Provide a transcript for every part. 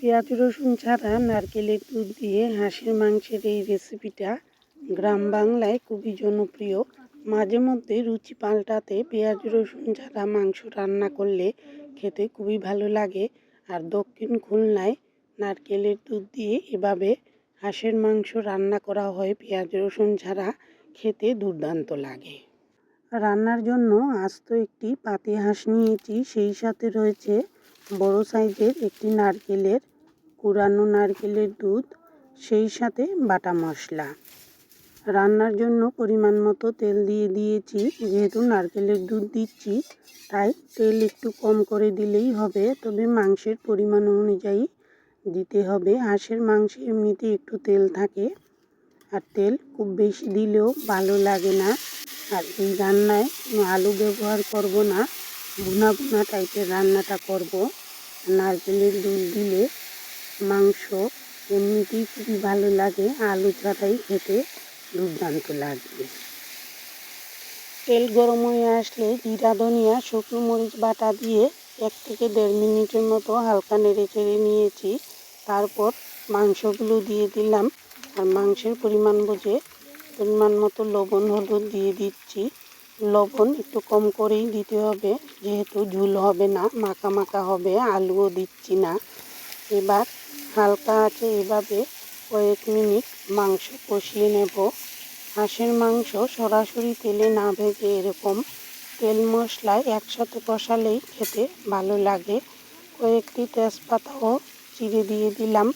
পেঁয়াজ, রসুন ছাড়া নারকেলের দুধ দিয়ে হাঁসের মাংসের এই রেসিপিটা গ্রাম বাংলায় খুবই জনপ্রিয়। মাঝে মধ্যে রুচি পাল্টাতে পেঁয়াজ, রসুন ছাড়া মাংস রান্না করলে খেতে খুবই ভালো লাগে। আর দক্ষিণ খুলনায় নারকেলের দুধ দিয়ে এভাবে হাঁসের মাংস রান্না করা হয়, পেঁয়াজ, রসুন ছাড়া খেতে দুর্দান্ত লাগে। রান্নার জন্য আস্ত একটি পাতি হাঁস নিয়েছি, সেই সাথে রয়েছে বড় সাইজের একটি নারকেলের কুড়ানো নারকেলের দুধ, সেই সাথে বাটা মশলা। রান্নার জন্য পরিমাণ মতো তেল দিয়ে দিয়েছি। যেহেতু নারকেলের দুধ দিচ্ছি, তাই তেল একটু কম করে দিলেই হবে। তবে মাংসের পরিমাণ অনুযায়ী দিতে হবে। হাঁসের মাংসে এমনিতে একটু তেল থাকে। আর তেল খুব বেশি দিলেও ভালো লাগে না। আর এই রান্নায় আলু ব্যবহার করব না। ভুনা ভুনা টাইপের রান্নাটা করব। নারকেলের দুধ দিলে মাংস এমনিতেই খুবই ভালো লাগে, আলু ছাড়াই খেতে দুর্দান্ত লাগবে। তেল গরম হয়ে আসলে জিরা, ধনিয়া, শুকনো মরিচ বাটা দিয়ে এক থেকে দেড় মিনিটের মতো হালকা নেড়ে চেড়ে নিয়েছি। তারপর মাংসগুলো দিয়ে দিলাম। আর মাংসের পরিমাণ বুঝে পরিমাণ মতো লবণ, হলুদ দিয়ে দিচ্ছি। লবণ একটু কম করেই দিতে হবে, যেহেতু ঝুল হবে না, মাখা মাখা হবে, আলুও দিচ্ছি না। এবার হালকা আছে এভাবে কয়েক মিনিট মাংস কষিয়ে নেব। হাঁসের মাংস সরাসরি তেলে না ভেজে এরকম তেল মশলায় একসাথে কষালেই খেতে ভালো লাগে। কয়েকটি তেজপাতাও চিড়ে দিয়ে দিলাম।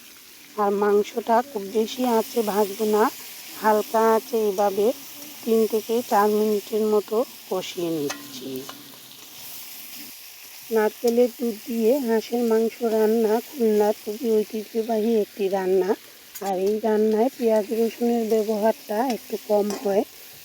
আর মাংসটা খুব বেশি আঁচে ভাজবো না, হালকা আছে এভাবে তিন থেকে চার মিনিটের মতো কষিয়ে নিচ্ছি। নারকেলের দুধ দিয়ে হাঁসের মাংস রান্না খুলনার খুবই ঐতিহ্যবাহী একটি রান্না। আর এই রান্নায় পেঁয়াজ রসুনের ব্যবহারটা একটু কম হয়।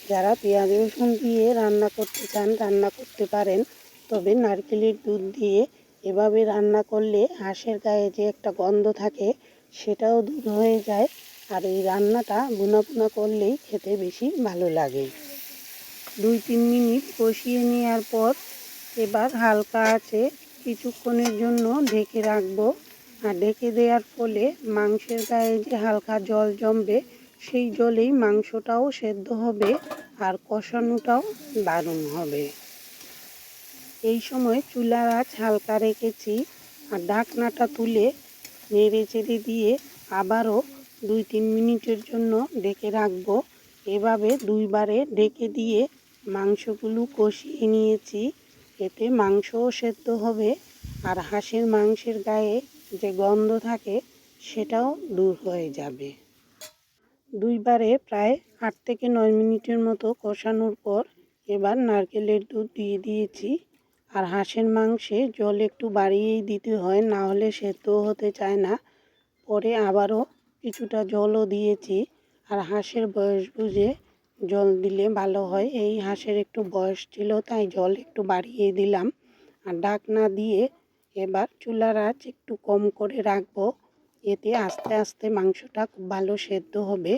যারা পেঁয়াজ রসুন দিয়ে রান্না করতে চান, রান্না করতে পারেন। তবে নারকেলের দুধ দিয়ে এভাবে রান্না করলে হাঁসের গায়ে যে একটা গন্ধ থাকে, সেটাও দূর হয়ে যায়। আর এই রান্নাটা বুনা করলেই খেতে বেশি ভালো লাগে। দুই তিন মিনিট কষিয়ে নেওয়ার পর এবার হালকা আছে, কিছুক্ষণের জন্য ঢেকে রাখব। আর ঢেকে দেওয়ার ফলে মাংসের গায়ে যে হালকা জল জমবে, সেই জলেই মাংসটাও সেদ্ধ হবে আর কষানোটাও দারুণ হবে। এই সময় চুলার আঁচ হালকা রেখেছি আর ঢাকনাটা তুলে নেড়ে চেড়ে দিয়ে আবারও দুই তিন মিনিটের জন্য ডেকে রাখব। এভাবে দুইবারে ডেকে দিয়ে মাংসগুলো কষিয়ে নিয়েছি। এতে মাংসও সেদ্ধ হবে আর হাঁসের মাংসের গায়ে যে গন্ধ থাকে সেটাও দূর হয়ে যাবে। দুইবারে প্রায় আট থেকে নয় মিনিটের মতো কষানোর পর এবার নারকেলের দুধ দিয়ে দিয়েছি আর হাঁসের মাংসে জল একটু বাড়িয়েই দিতে হয়, না হলে সেদ্ধ হতে চায় না। পরে আবারও কিছুটা জলও দিয়েছি আর হাঁসের বয়স বুঝে জল দিলে ভালো হয়। এই হাঁসের একটু বয়স ছিল, তাই জল একটু বাড়িয়ে দিলাম। আর ডাক না দিয়ে এবার চুলার আঁচ একটু কম করে রাখব। এতে আস্তে আস্তে মাংসটা খুব ভালো সেদ্ধ হবে।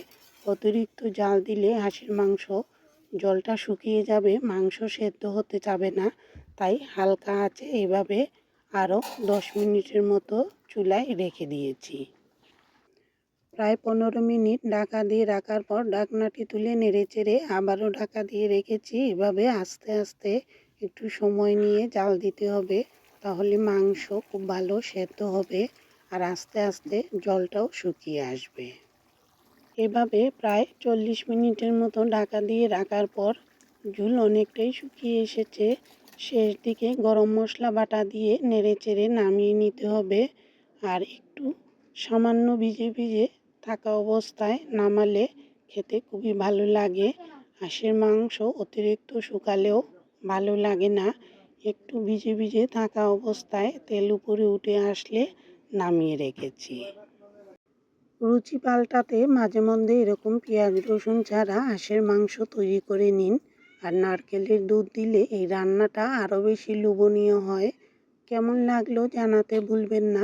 অতিরিক্ত জাল দিলে হাঁসের মাংস জলটা শুকিয়ে যাবে, মাংস সেদ্ধ হতে যাবে না। তাই হালকা আছে এভাবে আরও দশ মিনিটের মতো চুলায় রেখে দিয়েছি। প্রায় পনেরো মিনিট ঢাকা দিয়ে রাখার পর ঢাকনাটি তুলে নেড়ে চেড়ে আবারও ঢাকা দিয়ে রেখেছি। এভাবে আস্তে আস্তে একটু সময় নিয়ে জাল দিতে হবে, তাহলে মাংস খুব ভালো সেদ্ধ হবে আর আস্তে আস্তে জলটাও শুকিয়ে আসবে। এভাবে প্রায় চল্লিশ মিনিটের মতো ঢাকা দিয়ে রাখার পর ঝুল অনেকটাই শুকিয়ে এসেছে। শেষ দিকে গরম মশলা বাটা দিয়ে নেড়ে চেড়ে নামিয়ে নিতে হবে আর একটু সামান্য ভিজে ভিজে থাকা অবস্থায় নামালে খেতে খুবই ভালো লাগে। হাঁসের মাংস অতিরিক্ত শুকালেও ভালো লাগে না। একটু ভিজে ভিজে থাকা অবস্থায় তেল উপরে উঠে আসলে নামিয়ে রেখেছি। রুচি পাল্টাতে মাঝে মধ্যে এরকম পেঁয়াজ, রসুন ছাড়া হাঁসের মাংস তৈরি করে নিন। আর নারকেলের দুধ দিলে এই রান্নাটা আরও বেশি লোভনীয় হয়। কেমন লাগল জানাতে ভুলবেন না।